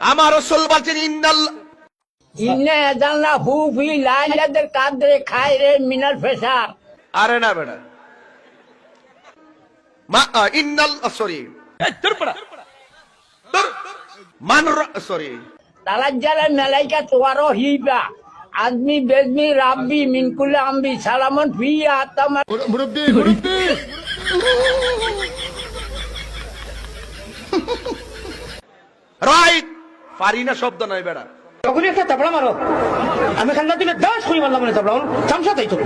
আমার রসুল বলছেন ইন্নাল ইন্নে জানলা হু ফি লাইলাদের কাদরে খায় রে মিনাল ফেসার আরে না বেটা মা ইন্নাল সরি। মান সরি। তালাজ্জালা মেলাইকা হিবা। আদমি বেদমি রাব্বি মিনকুল্লা আম্বি সালামন ফিয়া তামা রাইট পারি না শব্দ নয় বেড়া। তখনই একটা তাবড়া মারো। আমি খান্না তুমি দশ করি মারলাম মানে তাবড়া চামচা তাই তুমি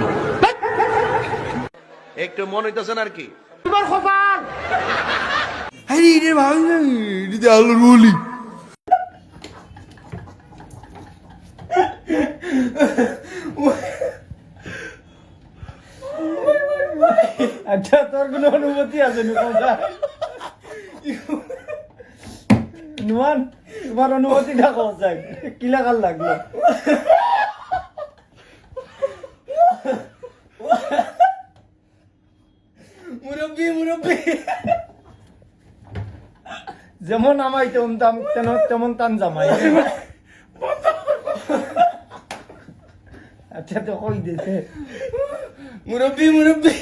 একটু মনে হইতেছেন আর কি? তোমার কপাল আরে এটা ভালো না এটা আলোর বলি। আচ্ছা তোর কোনো অনুমতি আছে নি নুমান তোমার অনুভূতিটা কম যায়। কিলা কাল লাগল? মুরব্বী মুরব্বী। যেমন আমাই তেমন তাম তেমন তান জামাই। আচ্ছা তো কই দিছে? মুরব্বী মুরব্বী।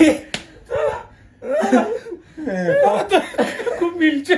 খুব মিলছে।